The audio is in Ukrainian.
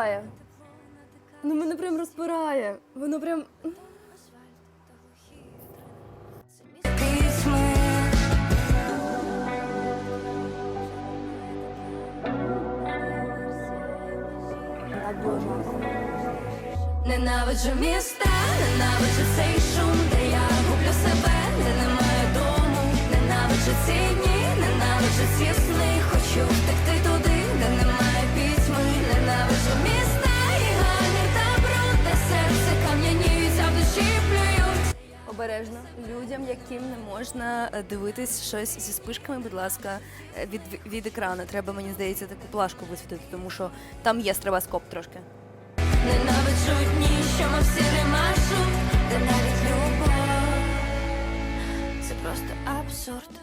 розпирає. Ну, мене прям розпирає. Воно прям. було. Ненавиджу міста, ненавиджу цей шум, де я гублю себе, де немає дому. Ненавиджу ці Обережно. Людям, яким не можна е, дивитись щось зі спишками, будь ласка, е, від, від екрану. Треба, мені здається, таку плашку висвітити, тому що там є стробоскоп трошки. Ненавиджу дні, що ми всі ремашу де навіть любов. Це просто абсурд.